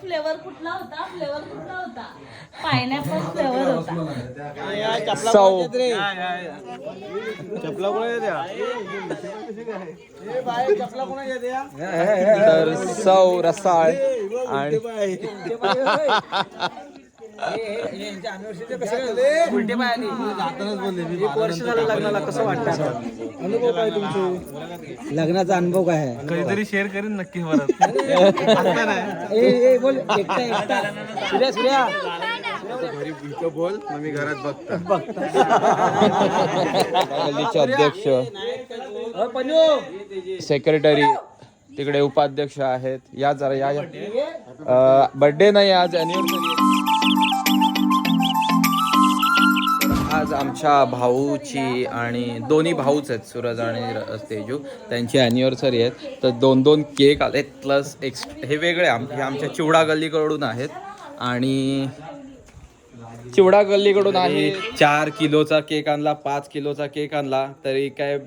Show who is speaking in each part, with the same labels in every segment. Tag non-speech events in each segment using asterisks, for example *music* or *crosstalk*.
Speaker 1: Flavour कुठला होता? Flavour कुठला होता? पायनॅपल फ्लेवर होता.
Speaker 2: सौ.
Speaker 3: चपला कोणा द्या चपला कोणा द्या
Speaker 2: तर सौ रसाळ *laughs* आणि
Speaker 3: वर्ष झालं लग्नाला कसं वाटतं आता? अनुभव काय तुमचे? लग्नाचा अनुभव काय आहे?
Speaker 4: कधीतरी शेअर करीन नक्की परत
Speaker 3: ए, ए, बोल. एकटा एकटा. सूर्या सूर्या.
Speaker 5: बोल मग मी घरात बघतो
Speaker 2: गल्लीचे अध्यक्ष सेक्रेटरी तिकडे उपाध्यक्ष आहेत. या जरा या या. बर्थडे नाही आज अॅनिव्हर्सरी आज आमच्या भाऊची आणि दोन्ही भाऊच आहेत सूरज आणि तेजू. त्यांची अॅनिव्हर्सरी आहेत. तर दोन दोन केक आलेत प्लस एक्स हे वेगळे आम हे आमच्या चिवडा गल्लीकडून आहेत. आणि चिवडा गल्लीकडून आहे चार किलोचा केक आणला पाच किलोचा केक आणला. तरी काय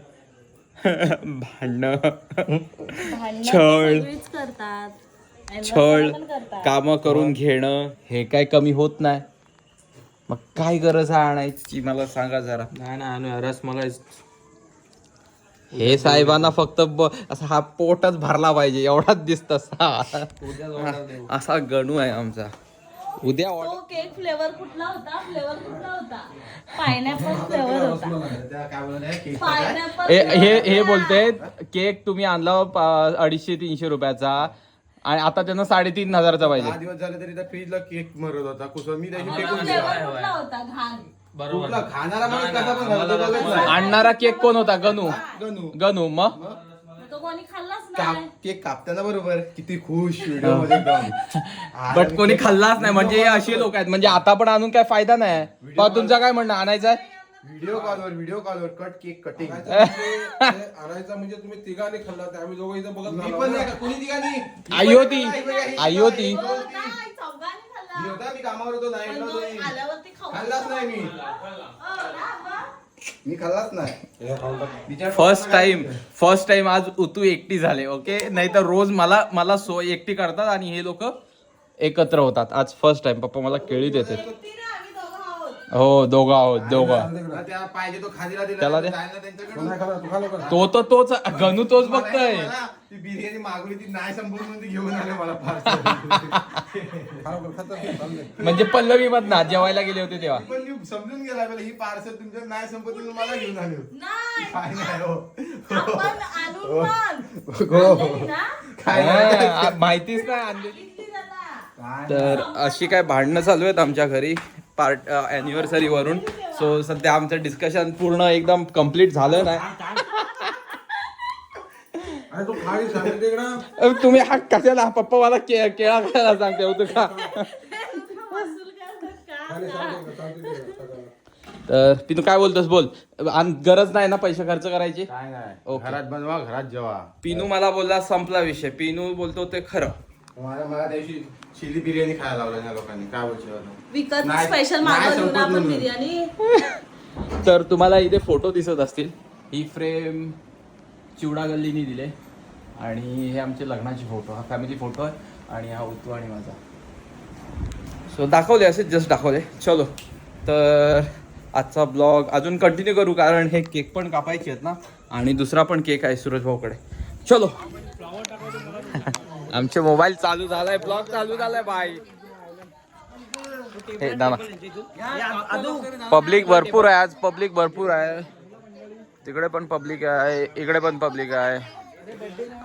Speaker 2: *laughs* भांडणं. छळ.
Speaker 1: करतात.
Speaker 2: छळ. कामं करून घेणं. हे काय कमी होत नाही. मग काय गरज आहे आणायची? मला सांगा जरा.
Speaker 4: नाही ना आणू रस मला
Speaker 2: हे साहेबांना फक्त असा हा पोटच भरला पाहिजे एवढाच दिसत असा. गणू आहे आमचा. उद्या
Speaker 1: तो केक फ्लेवर कुठला होता? फ्लेवर कुठला होता? पायनॅपल फ्लेवर होता.
Speaker 2: हे हे- हे बोलते केक तुम्ही आणला अडीचशे तीनशे रुपयाचा. आणि आता त्यांना साडेतीन हजाराचा पाहिजे.
Speaker 5: दहा दिवस झाले तरी त्या फ्रीजला केक मरत होता. कुसळ मी त्याची फेकून
Speaker 1: फ्लेवर कुठला होता? घाण.
Speaker 5: कुठला? खाणारा माणूस कसा पण घालतो. बघत नाही.
Speaker 2: आणणारा केक कोण होता? गणू
Speaker 5: गणू
Speaker 2: गणू मग?
Speaker 1: तो कोणी खाल्लाच
Speaker 5: काप
Speaker 1: नाही.
Speaker 5: केक कापताना बरोबर. किती खुश व्हिडिओमध्ये एकदम. *laughs*
Speaker 2: बट कोणी खाल्लाच नाही. म्हणजे हे असे लोक आहेत. म्हणजे आता पण आणून काय फायदा नाही. पण तुमचं काय म्हणणं? आणायचं आहे
Speaker 5: व्हिडिओ कॉलवर व्हिडिओ कॉलवर कट केक कटिंग
Speaker 6: आणायचा म्हणजे तुम्ही तिघांनी खाल्ला तर आम्ही दोघं इथं बघत
Speaker 5: मी. पण नाही. का? कोणी तिघांनी?
Speaker 2: आई होती. आई होती.
Speaker 5: मी होता मी कामावर होतो नाही खाल्लाच नाही मी.
Speaker 1: हो?
Speaker 5: मी खाल्लाच नाही.
Speaker 2: फर्स्ट टाइम फर्स्ट टाइम आज उतू एकटी झाले ओके नाही तर रोज मला मला सो एकटी करतात आणि हे लोक एकत्र होतात. आज फर्स्ट टाइम पप्पा मला केळी देतात
Speaker 1: ती ना, आम्ही दोघं आहोत.
Speaker 2: हो दोघं आहोत दोघं.
Speaker 5: त्या पाहिजे तो खादीला दिला
Speaker 2: त्याला दे.
Speaker 5: जायला त्यांच्याकडे.
Speaker 6: नाही खाल्ला, तू
Speaker 2: तर तोच गणू तोच बघतोय.
Speaker 5: मला ती बिर्याणी मागवली ती नाही म्हणून ती घेऊन आले मला parcel.
Speaker 2: म्हणजे पल्लवी मधना जेवायला गेले होते तेव्हा.
Speaker 5: पण मी समजून गेला मला ही पार्सल तुमच्या नाही संपत म्हणून मला घेऊन आले हो.
Speaker 1: नाही.
Speaker 5: काय नाही हो.
Speaker 1: आपण आणून पण.
Speaker 5: हो.
Speaker 1: आणलेली ना?
Speaker 5: काय नाही.
Speaker 2: हा, माहितीच नाही आणलेली? तर अशी काय भांडणं चालू आहेत आमच्या घरी? पार्ट अॅनिव्हर्सरी वरून. सो सध्या आमचं डिस्कशन पूर्ण एकदम कंप्लीट झालं नाही.
Speaker 6: तू
Speaker 2: तुम्ही हा कशाला? पप्पा मला के- केळा खायला सांगते होतं का?
Speaker 1: वसूल करतात का?
Speaker 6: खाली सांगितलं, सांगितलं इकडं.
Speaker 2: तर पिनू काय बोलतोस बोल? आणि गरज नाही ना पैसे खर्च करायची?
Speaker 5: काय नाही.
Speaker 2: ओके.
Speaker 5: घरात बनवा घरात जेवा.
Speaker 2: पिनू मला बोलला संपला विषय. पिनू बोलतो ते खरं.
Speaker 5: मला मला त्याशी चिली बिर्याणी खायला लावलं या लोकांनी. काय बोलशील?
Speaker 1: विकत
Speaker 5: नाही-
Speaker 1: स्पेशल
Speaker 5: नाही
Speaker 1: मागवली
Speaker 5: संपत
Speaker 1: ना आपण
Speaker 5: म्हणून.
Speaker 1: बिर्याणी? *laughs*
Speaker 2: तर तुम्हाला इथे फोटो दिसत असतील. ही फ्रेम चिवडा गल्लीनी दिले. आणि हे आमचे लग्नाचे फोटो. हा फॅमिली फोटो आहे. आणि हा उतू आणि माझा. सो दाखवले असे जस्ट दाखवले. चलो. तर आजचा ब्लॉग अजून कंटिन्यू करू कारण हे केक पण कापायचे आहेत ना. आणि दुसरा पण केक आहे सूरज भाऊकडे चलो. आमचे मोबाईल चालू झालाय ब्लॉग चालू झालाय बाय हे दादा. पब्लिक भरपूर आहे आज पब्लिक भरपूर आहे. तिकडे पण पब्लिक आहे इकडे पण पब्लिक आहे.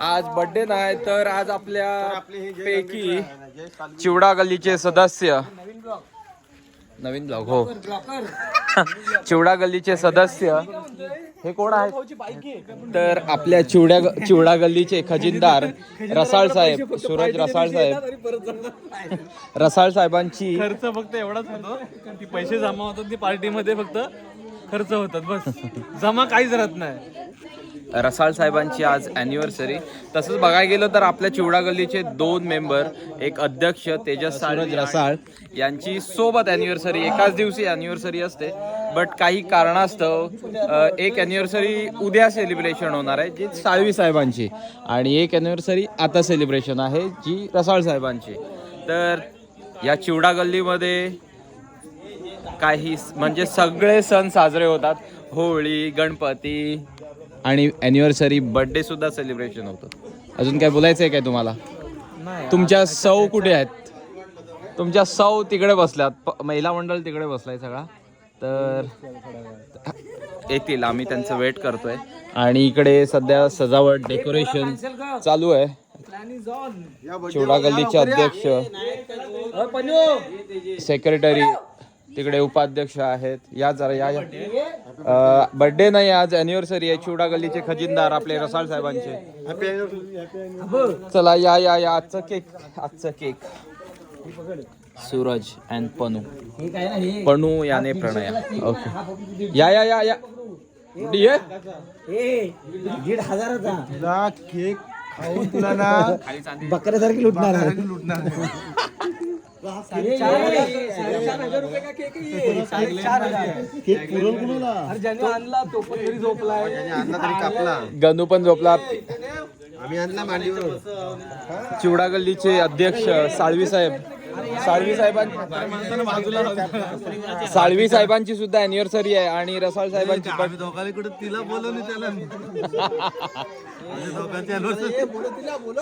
Speaker 2: आज बर्थडे नाही तर आज आपल्या पैकी चिवडा गल्लीचे सदस्य. नवीन ब्लॉग हो. *laughs* चिवडा गल्लीचे सदस्य. हे कोण आहेत? तर आपल्या चिवड्या चिवडा गल्लीचे खजिनदार रसाळ साहेब सूरज रसाळ साहेब. रसाळ साहेबांची
Speaker 4: खर्च फक्त एवढाच होतो. की पैसे जमा होतात ती पार्टीमध्ये फक्त खर्च होतात बस. जमा काहीच राहत नाही.
Speaker 2: रसाळ साहेबांची आज अॅनिव्हर्सरी तसंच बघायला गेलं तर आपल्या चिवडा गल्लीचे दोन मेंबर एक अध्यक्ष तेजस सूरज रसाळ. यांची सोबत अॅनिव्हर्सरी एकाच दिवशी अॅनिव्हर्सरी असते. बट काही कारणास्तव एक अॅनिव्हर्सरी उद्या सेलिब्रेशन होणार आहे जी साळवी साहेबांची. आणि एक अॅनिव्हर्सरी आता सेलिब्रेशन आहे जी रसाळ साहेबांची. तर या चिवडा गल्लीमध्ये काही म्हणजे सगळे सण साजरे होतात. होळी गणपती आणि अॅनिव्हर्सरी बर्थडे सुद्धा सेलिब्रेशन होतं. अजून काय बोलायचं आहे काय तुम्हाला? तुमच्या सौ कुठे आहेत? तुमच्या सौ तिकडे बसल्यात. महिला मंडळ तिकडे बसलाय सगळा. तर येतील आम्ही त्यांचं वेट करतोय. आणि इकडे सध्या सजावट डेकोरेशन चालू आहे. चिवडा गल्लीचे अध्यक्ष सेक्रेटरी तिकडे उपाध्यक्ष आहेत. या जरा या. बर्थडे नाही आज अॅनिव्हर्सरी आहे. चिवडा गल्लीचे खजिनदार आपले रसाळ साहेबांचे. चला या या या. आजचं केक आजचं केक सूरज अँड पनू. पणू याने प्रणय. ओके या या या या.
Speaker 3: दीड हजाराचा.
Speaker 5: तुला केक खाऊन तुला ना
Speaker 3: बकऱ्यासारखी लुटणार आहे.
Speaker 5: केक पुरवून कुणाला?
Speaker 3: आणला तो पण घरी झोपलाय.
Speaker 5: त्याने आणला तरी कापला.
Speaker 2: गणू पण झोपला.
Speaker 5: आम्ही आणला मांडीवर.
Speaker 2: चिवडा गल्लीचे अध्यक्ष साळवी साहेब. साळवी साहेबांची साळवी साहेबांची सुद्धा अॅनिव्हर्सरी आहे आणि रसाळ साहेबांची पण.
Speaker 5: दोघांकडे तिला बोलवली त्याला.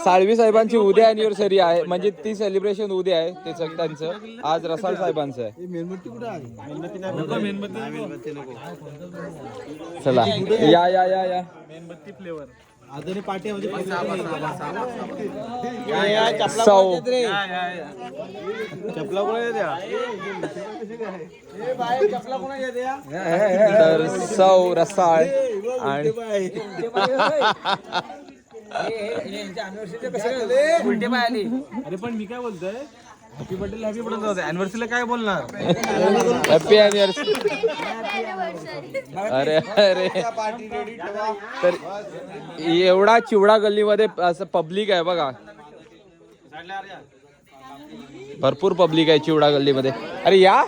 Speaker 2: साळवी साहेबांची उद्या अॅनिव्हर्सरी आहे. म्हणजे ती सेलिब्रेशन उद्या आहे. ते त्यांचं. आज रसाळ साहेबांचं आहे.
Speaker 5: मेणबत्ती कुठे आहे?
Speaker 2: चला. या या या या.
Speaker 5: म्हणजे चपला
Speaker 2: तर सौ रसाळ आणि
Speaker 3: उलटे पाय. *laughs* आली
Speaker 4: अरे पण मी काय बोलतोय? हॅपी बर्थडे बर्थडे काय
Speaker 2: अरे अरे। तर एवढा चिवडा गल्लीमध्ये असं पब्लिक आहे बघा. भरपूर पब्लिक आहे चिवडा गल्लीमध्ये. अरे या.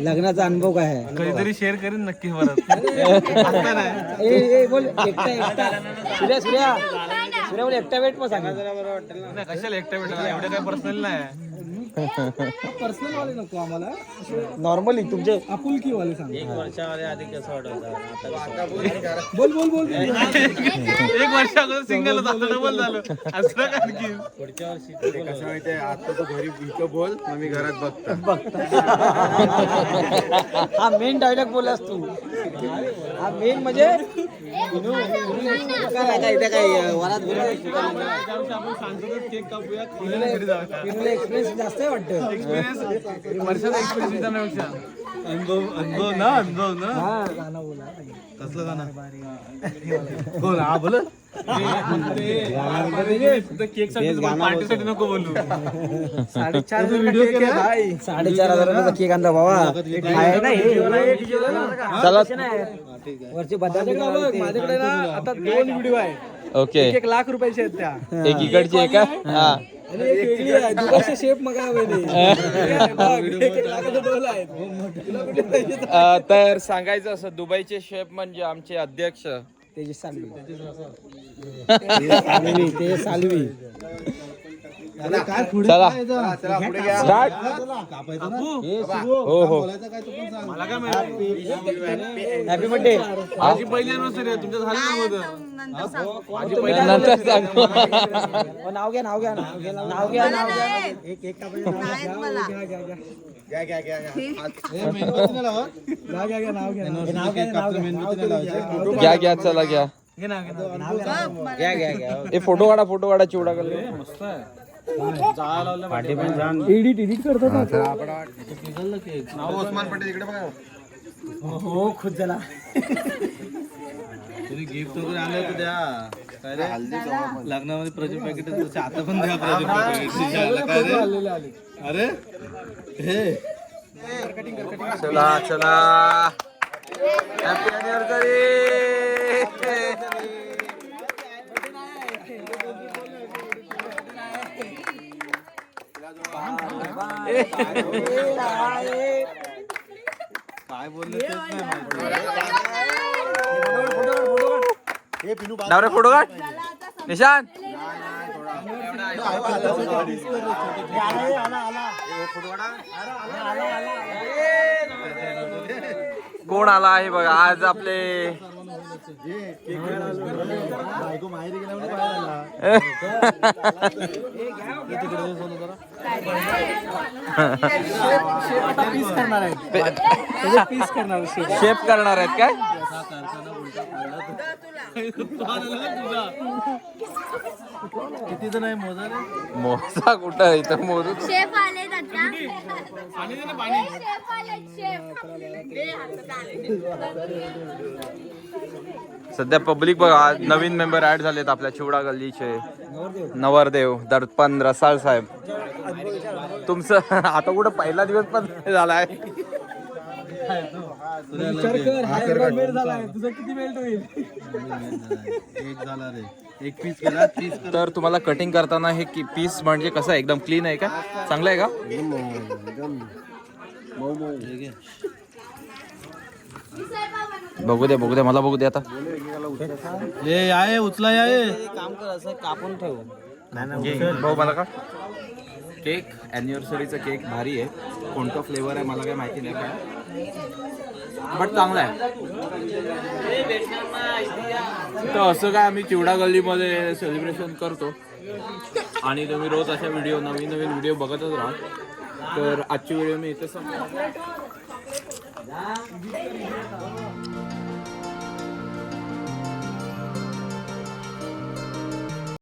Speaker 3: लग्नाचा अनुभव काय आहे
Speaker 4: कधीतरी शेअर करीन नक्की
Speaker 3: बोल एकटा एकटा. सूर्या सूर्या. सूर्या बोल एकटा वेट मग सांगा.
Speaker 4: कशाला एकटा भेटायला? एवढं काय पर्सनल नाही.
Speaker 3: पर्सनल वाले नको आम्हाला. नॉर्मली तुमचे आपुलकी वाले सांग एक बोल बोल बोल.
Speaker 4: एक वर्ष अगोदर सिंगल होता डबल झालं. असं काय आणखी?
Speaker 5: कसं माहितीये आता तू घरी इथं बोल मग मी घरात बघतो.
Speaker 3: हा मेन डायलॉग बोललास तू. हा मेन म्हणजे एक्सपिरियन्स जास्त आहे वाटतं?
Speaker 4: अनुभव अनुभव ना अनुभव ना. कसलं गाणं? कोण हा बोल.
Speaker 3: साडेचार व्हिडिओ केला? साडेचार हजाराचा केक आणला बाबा. आहे ना हे?
Speaker 2: चला.
Speaker 3: वरचे बदाम माझ्याकडे ना आता दोन व्हिडिओ आहे.
Speaker 2: ओके
Speaker 3: एक लाख रुपयाचे आहेत त्या.
Speaker 2: एक इकडची आहे का? हा.
Speaker 3: आणि एक वेगळी आहे. दुधाचे शेप मग एक लाखाचा डोल आहे *laughs* तुला कुठे पाहिजे
Speaker 2: अ, तर सांगायचं असं दुबईचे शेफ म्हणजे आमचे अध्यक्ष.
Speaker 3: तेजस सालवी. सालवी ते सालवी.
Speaker 2: चला. स्टार्ट हो हो.
Speaker 4: मला काय माहिती?
Speaker 3: हॅपी बर्थडे
Speaker 4: माझी पहिली अनिव्हर्सरी आहे तुमच्या झाली नव्हतं
Speaker 2: नंतर सांगू.
Speaker 3: नाव घ्या नाव घ्या नाव घ्या नाव घ्या एक एक कापायचं नाव घ्या घ्या हे
Speaker 2: चला घ्या.
Speaker 3: घ्या घ्या. घ्या
Speaker 2: फोटो काढा फोटो काढा चिवडा गल्ली
Speaker 4: मस्त आहे.
Speaker 3: एडिट एडिट करतो ना
Speaker 5: उस्मान पटेल इकडे बघा
Speaker 3: हो खुश झाला
Speaker 4: तुम्ही गिफ्ट वगैरे आलं तर द्या काय रे लग्नामध्ये प्रोजेक्ट पॅकेट आता पण द्या प्रोजेक्ट काय रे अरे हे
Speaker 2: चला चला. हॅपी अनिव्हर्सरी *laughs*
Speaker 7: काय बोलले तेच नाही माहिती.
Speaker 2: डावरे फोटो काढ निशान कोण आला आहे बघा? आज आपले
Speaker 4: पीस करणार आहे पीस करणार शेफ
Speaker 2: शेफ करणार आहेत काय?
Speaker 7: किती जण आहे? मोजा रे.
Speaker 2: मोजा कुठं? इथं मोजू.
Speaker 1: शेफ आले
Speaker 2: सध्या पब्लिक बघा नवीन मेंबर ऍड झालेत आपल्या चिवडा गल्लीचे. नवरदेव दर्पण रसाळ साहेब. तुमचं आता कुठं पहिला दिवस पण झालाय
Speaker 4: तुझा किती वेळ होईल?
Speaker 7: एक झाला रे. एक पीस केला तीस
Speaker 2: तर तुम्हाला कटिंग करताना हे की पीस म्हणजे कसं आहे? एकदम क्लीन आहे का? चांगलं आहे का? बघू दे बघू दे मला बघू दे आता.
Speaker 7: ए आहे उचला या ए.
Speaker 4: काम कर असं कापून ठेव.
Speaker 2: भाऊ मला का? केक अॅनिव्हर्सरीचा केक भारी आहे. कोणता फ्लेवर आहे मला काय माहिती नाही काय बट चांगला आहे. तर असं काय आम्ही चिवडा गल्लीमध्ये सेलिब्रेशन करतो. आणि तुम्ही रोज अशा व्हिडिओ नवीन नवीन व्हिडिओ बघतच राहा. तर आजची व्हिडिओ मी इथे संपतो